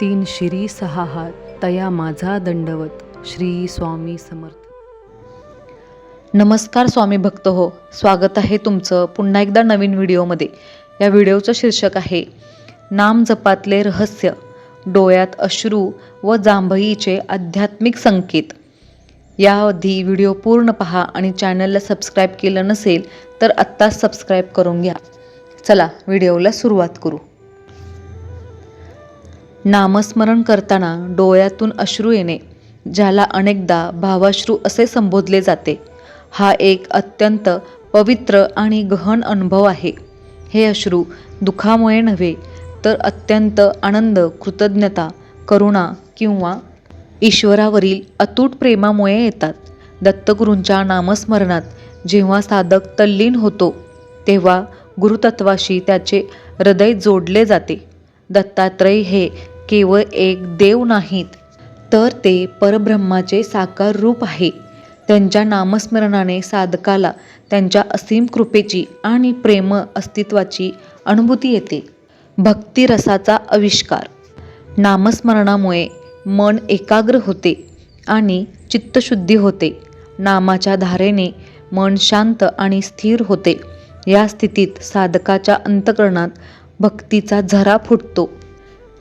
तीन शिरी सहा हात तया माझा दंडवत श्री स्वामी समर्थ. नमस्कार स्वामी भक्त हो स्वागत आहे तुमचं पुन्हा एकदा नवीन व्हिडिओमध्ये. या व्हिडिओचं शीर्षक आहे नाम जपातले रहस्य डोळ्यात अश्रू व जांभईचे आध्यात्मिक संकेत. याआधी व्हिडिओ पूर्ण पहा आणि चॅनलला सबस्क्राईब केलं नसेल तर आत्ताच सबस्क्राईब करून घ्या. चला व्हिडिओला सुरुवात करू. नामस्मरण करताना डोळ्यातून अश्रू येणे ज्याला अनेकदा भावाश्रू असे संबोधले जाते. हा एक अत्यंत पवित्र आणि गहन अनुभव आहे. हे अश्रू दुःखामुळे नव्हे तर अत्यंत आनंद कृतज्ञता करुणा किंवा ईश्वरावरील अतूट प्रेमामुळे येतात. दत्तगुरूंच्या नामस्मरणात जेव्हा साधक तल्लीन होतो तेव्हा गुरुतत्वाशी त्याचे हृदय जोडले जाते. दत्तात्रय हे केवळ एक देव नाहीत तर ते परब्रह्माचे साकार रूप आहे. त्यांच्या नामस्मरणाने साधकाला त्यांच्या असीम कृपेची आणि प्रेम अस्तित्वाची अनुभूती येते. भक्तिरसाचा आविष्कार. नामस्मरणामुळे मन एकाग्र होते आणि चित्तशुद्धी होते. नामाच्या धारेने मन शांत आणि स्थिर होते. या स्थितीत साधकाच्या अंतकरणात भक्तीचा झरा फुटतो.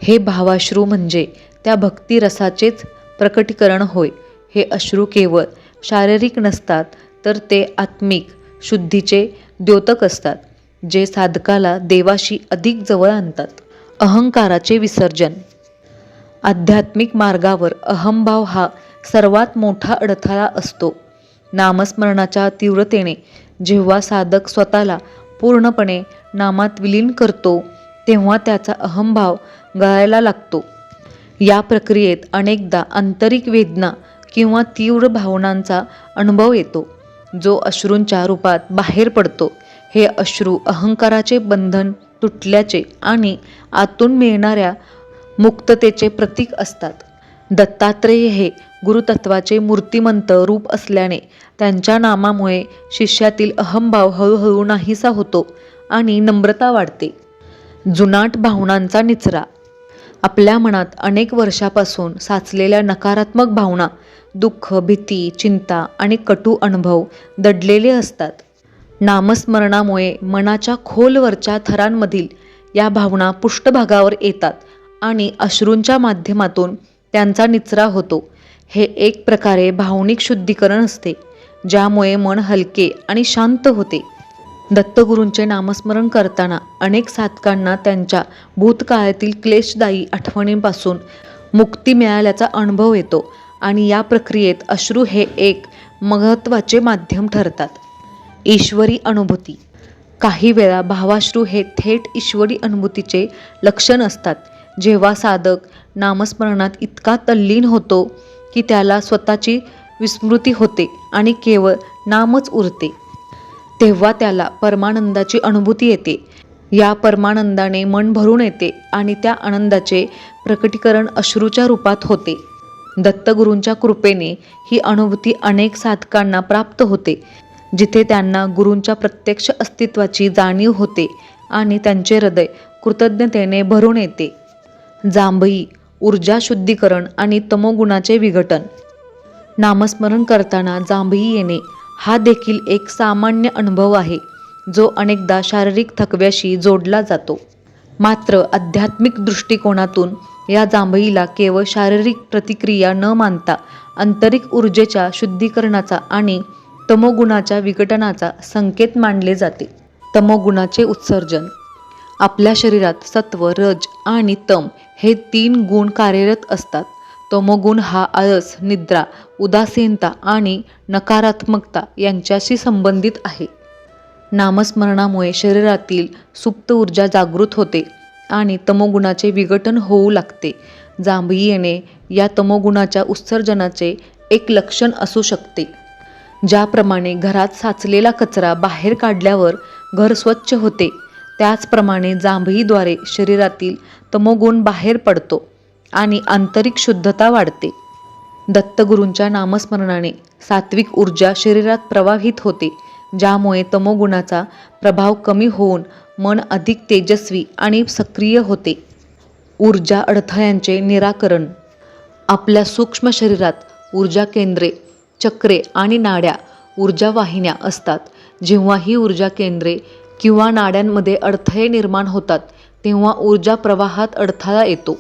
हे भावाश्रू म्हणजे त्या भक्तिरसाचेच प्रकटीकरण होय. हे अश्रू केवळ शारीरिक नसतात तर ते आत्मिक शुद्धीचे द्योतक असतात जे साधकाला देवाशी अधिक जवळ आणतात. अहंकाराचे विसर्जन. आध्यात्मिक मार्गावर अहंभाव हा सर्वात मोठा अडथळा असतो. नामस्मरणाच्या तीव्रतेने जेव्हा साधक स्वतःला पूर्णपणे नामात विलीन करतो तेव्हा त्याचा अहंभाव गळायला लागतो. या प्रक्रियेत अनेकदा आंतरिक वेदना किंवा तीव्र भावनांचा अनुभव येतो. जो अश्रूंच्या रूपात बाहेर पडतो. हे अश्रू अहंकाराचे बंधन तुटल्याचे आणि आतून मिळणाऱ्या मुक्ततेचे प्रतीक असतात. दत्तात्रेय हे गुरुतत्वाचे मूर्तिमंत रूप असल्याने त्यांच्या नामामुळे शिष्यातील अहंभाव हळूहळू नाहीसा होतो आणि नम्रता वाढते. जुनाट भावनांचा निचरा. आपल्या मनात अनेक वर्षापासून साचलेल्या नकारात्मक भावना दुःख भीती चिंता आणि कटू अनुभव दडलेले असतात. नामस्मरणामुळे मनाच्या खोलवरच्या थरांमधील या भावना पृष्ठभागावर येतात आणि अश्रूंच्या माध्यमातून त्यांचा निचरा होतो. हे एक प्रकारे भावनिक शुद्धीकरण असते ज्यामुळे मन हलके आणि शांत होते. दत्तगुरूंचे नामस्मरण करताना अनेक साधकांना त्यांच्या भूतकाळातील क्लेशदायी आठवणींपासून मुक्ती मिळाल्याचा अनुभव येतो आणि या प्रक्रियेत अश्रू हे एक महत्त्वाचे माध्यम ठरतात. ईश्वरी अनुभूती. काही वेळा भावाश्रू हे थेट ईश्वरी अनुभूतीचे लक्षण असतात. जेव्हा साधक नामस्मरणात इतका तल्लीन होतो की त्याला स्वतःची विस्मृती होते आणि केवळ नामच उरते. तेव्हा त्याला परमानंदाची अनुभूती येते. या परमानंदाने मन भरून येते आणि त्या आनंदाचे प्रकटीकरण अश्रूच्या रूपात होते. दत्तगुरूंच्या कृपेने ही अनुभूती अनेक साधकांना प्राप्त होते जिथे त्यांना गुरूंच्या प्रत्यक्ष अस्तित्वाची जाणीव होते आणि त्यांचे हृदय कृतज्ञतेने भरून येते. जांभई ऊर्जा शुद्धीकरण आणि तमोगुणाचे विघटन. नामस्मरण करताना जांभई येणे हा देखील एक सामान्य अनुभव आहे जो अनेकदा शारीरिक थकव्याशी जोडला जातो. मात्र आध्यात्मिक दृष्टिकोनातून या जांभईला केवळ शारीरिक प्रतिक्रिया न मानता आंतरिक ऊर्जेच्या शुद्धीकरणाचा आणि तमोगुणाच्या विघटनाचा संकेत मानले जाते. तमोगुणाचे उत्सर्जन. आपल्या शरीरात सत्व रज आणि तम हे तीन गुण कार्यरत असतात. तमोगुण हा आळस निद्रा उदासीनता आणि नकारात्मकता यांच्याशी संबंधित आहे. नामस्मरणामुळे शरीरातील सुप्त ऊर्जा जागृत होते आणि तमोगुणाचे विघटन होऊ लागते. जांभई येणे या तमोगुणाच्या उत्सर्जनाचे एक लक्षण असू शकते. ज्याप्रमाणे घरात साचलेला कचरा बाहेर काढल्यावर घर स्वच्छ होते त्याचप्रमाणे जांभईद्वारे शरीरातील तमोगुण बाहेर पडतो. आणि आंतरिक शुद्धता वाढते. दत्तगुरूंच्या नामस्मरणाने सात्विक ऊर्जा शरीरात प्रवाहित होते ज्यामुळे तमोगुणाचा प्रभाव कमी होऊन मन अधिक तेजस्वी आणि सक्रिय होते. ऊर्जा अडथळ्यांचे निराकरण. आपल्या सूक्ष्म शरीरात ऊर्जा केंद्रे चक्रे आणि नाड्या ऊर्जा वाहिन्या असतात. जेव्हा ही ऊर्जा केंद्रे किंवा नाड्यांमध्ये अडथळे निर्माण होतात तेव्हा ऊर्जा प्रवाहात अडथळा येतो.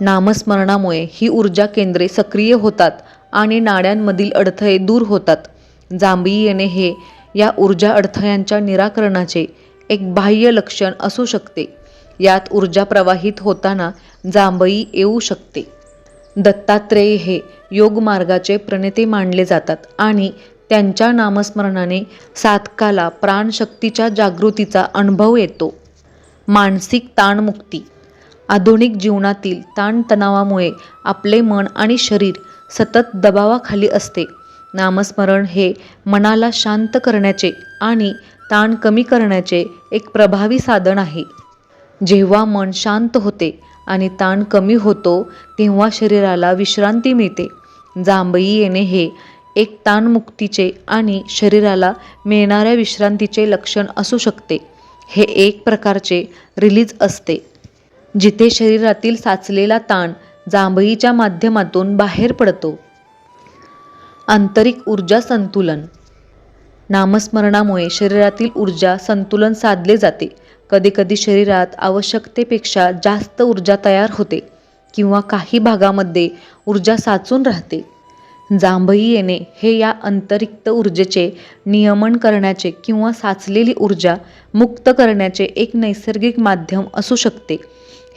नामस्मरणामुळे ही ऊर्जा केंद्रे सक्रिय होतात आणि नाड्यांमधील अडथळे दूर होतात. जांभई येणे हे या ऊर्जा अडथळ्यांच्या निराकरणाचे एक बाह्य लक्षण असू शकते. यात ऊर्जा प्रवाहित होताना जांभई येऊ शकते. दत्तात्रेय हे योगमार्गाचे प्रणेते मानले जातात आणि त्यांच्या नामस्मरणाने साधकाला प्राणशक्तीच्या जागृतीचा अनुभव येतो. मानसिक ताणमुक्ती आधुनिक जीवनातील ताणतणावामुळे आपले मन आणि शरीर सतत दबावाखाली असते. नामस्मरण हे मनाला शांत करण्याचे आणि ताण कमी करण्याचे एक प्रभावी साधन आहे. जेव्हा मन शांत होते आणि ताण कमी होतो तेव्हा शरीराला विश्रांती मिळते. जांभई येणे हे एक ताणमुक्तीचे आणि शरीराला मिळणाऱ्या विश्रांतीचे लक्षण असू शकते. हे एक प्रकारचे रिलीज असते. जिथे शरीरातील साचलेला ताण जांभईच्या माध्यमातून बाहेर पडतो. आंतरिक ऊर्जा संतुलन. नामस्मरणामुळे शरीरातील ऊर्जा संतुलन साधले जाते. कधीकधी शरीरात आवश्यकतेपेक्षा जास्त ऊर्जा तयार होते किंवा काही भागामध्ये ऊर्जा साचून राहते. जांभई येणे हे या अंतरिक्त ऊर्जेचे नियमन करण्याचे किंवा साचलेली ऊर्जा मुक्त करण्याचे एक नैसर्गिक माध्यम असू शकते.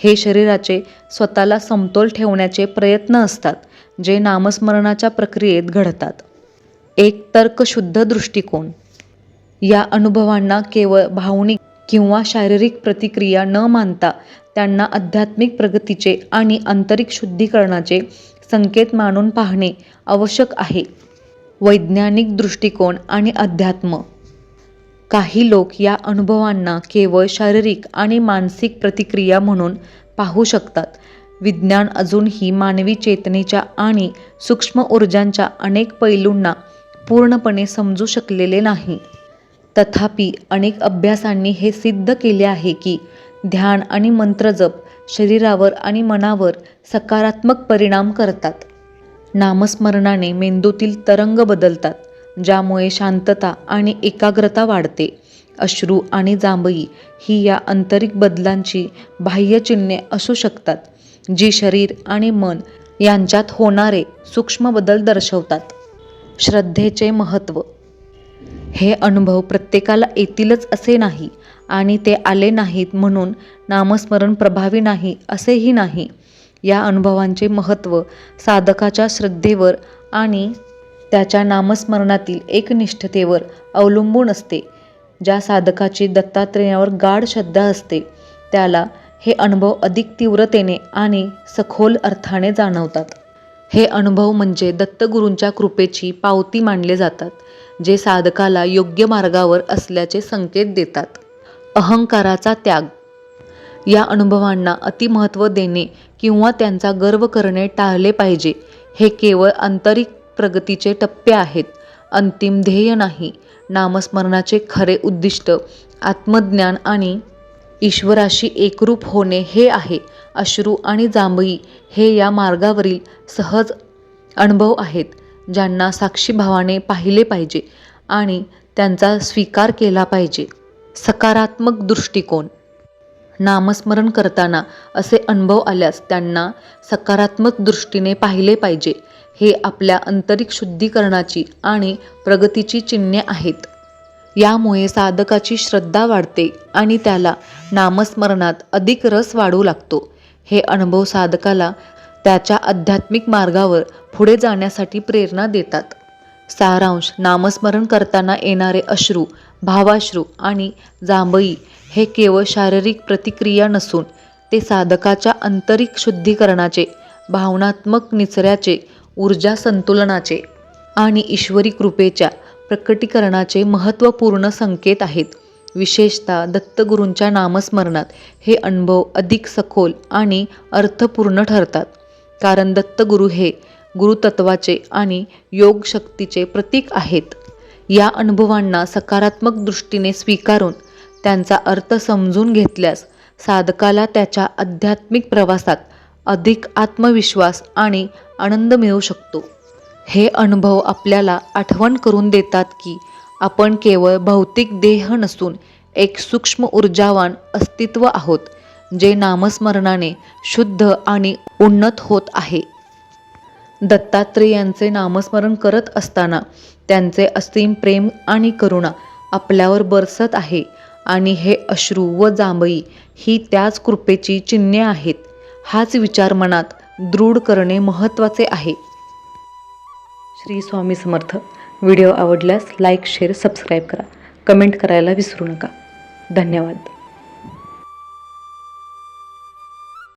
हे शरीराचे स्वतःला समतोल ठेवण्याचे प्रयत्न असतात जे नामस्मरणाच्या प्रक्रियेत घडतात. एक तर्कशुद्ध दृष्टिकोन. या अनुभवांना केवळ भावनिक किंवा शारीरिक प्रतिक्रिया न मानता त्यांना आध्यात्मिक प्रगतीचे आणि आंतरिक शुद्धीकरणाचे संकेत मानून पाहणे आवश्यक आहे. वैज्ञानिक दृष्टिकोन आणि अध्यात्म. काही लोक या अनुभवांना केवळ शारीरिक आणि मानसिक प्रतिक्रिया म्हणून पाहू शकतात. विज्ञान अजूनही मानवी चेतनेच्या आणि सूक्ष्म ऊर्जांच्या अनेक पैलूंना पूर्णपणे समजू शकलेले नाही. तथापि अनेक अभ्यासांनी हे सिद्ध केले आहे की ध्यान आणि मंत्रजप शरीरावर आणि मनावर सकारात्मक परिणाम करतात. नामस्मरणाने मेंदूतील तरंग बदलतात ज्यामुळे शांतता आणि एकाग्रता वाढते. अश्रू आणि जांभई ही या आंतरिक बदलांची बाह्य चिन्हे असू शकतात जी शरीर आणि मन यांच्यात होणारे सूक्ष्म बदल दर्शवतात. श्रद्धेचे महत्त्व. हे अनुभव प्रत्येकाला येतीलच असे नाही आणि ते आले नाहीत म्हणून नामस्मरण प्रभावी नाही असेही नाही. या अनुभवांचे महत्त्व साधकाच्या श्रद्धेवर आणि त्याच्या नामस्मरणातील एकनिष्ठतेवर अवलंबून असते. ज्या साधकाची दत्तात्रेयावर गाढ श्रद्धा असते त्याला हे अनुभव अधिक तीव्रतेने आणि सखोल अर्थाने जाणवतात. हे अनुभव म्हणजे दत्तगुरूंच्या कृपेची पावती मानले जातात जे साधकाला योग्य मार्गावर असल्याचे संकेत देतात. अहंकाराचा त्याग या अनुभवांना अतिमहत्त्व देणे किंवा त्यांचा गर्व करणे टाळले पाहिजे. हे केवळ आंतरिक प्रगतीचे टप्पे आहेत. अंतिम ध्येय नाही. नामस्मरणाचे खरे उद्दिष्ट आत्मज्ञान आणि ईश्वराशी एकरूप होणे हे आहे. अश्रू आणि जांभई हे या मार्गावरील सहज अनुभव आहेत ज्यांना साक्षीभावाने पाहिले पाहिजे आणि त्यांचा स्वीकार केला पाहिजे. सकारात्मक दृष्टिकोन नामस्मरण करताना असे अनुभव आल्यास त्यांना सकारात्मक दृष्टीने पाहिले पाहिजे. हे आपल्या आंतरिक शुद्धीकरणाची आणि प्रगतीची चिन्हे आहेत. यामुळे साधकाची श्रद्धा वाढते आणि त्याला नामस्मरणात अधिक रस वाढू लागतो. हे अनुभव साधकाला त्याच्या आध्यात्मिक मार्गावर पुढे जाण्यासाठी प्रेरणा देतात. सारांश नामस्मरण करताना येणारे अश्रू भावाश्रू आणि जांभई हे केवळ शारीरिक प्रतिक्रिया नसून ते साधकाच्या आंतरिक शुद्धीकरणाचे भावनात्मक निचऱ्याचे ऊर्जा संतुलनाचे आणि ईश्वरी कृपेच्या प्रकटीकरणाचे महत्त्वपूर्ण संकेत आहेत. विशेषतः दत्तगुरूंच्या नामस्मरणात हे अनुभव अधिक सखोल आणि अर्थपूर्ण ठरतात. कारण दत्तगुरू हे गुरुतत्वाचे आणि योगशक्तीचे प्रतीक आहेत. या अनुभवांना सकारात्मक दृष्टीने स्वीकारून त्यांचा अर्थ समजून घेतल्यास साधकाला त्याच्या आध्यात्मिक प्रवासात अधिक आत्मविश्वास आणि आनंद मिळू शकतो. हे अनुभव आपल्याला आठवण करून देतात की आपण केवळ भौतिक देह नसून एक सूक्ष्म ऊर्जावान अस्तित्व आहोत जे नामस्मरणाने शुद्ध आणि उन्नत होत आहे. दत्तात्रेयांचे नामस्मरण करत असताना त्यांचे असीम प्रेम आणि करुणा आपल्यावर बरसत आहे. आणि हे अश्रू व जांभई ही त्याच कृपेची चिन्हे आहेत. हाच विचार मनात दृढ करणे महत्त्वाचे आहे. श्री स्वामी समर्थ. व्हिडिओ आवडल्यास लाईक शेअर सबस्क्राईब करा. कमेंट करायला विसरू नका. धन्यवाद.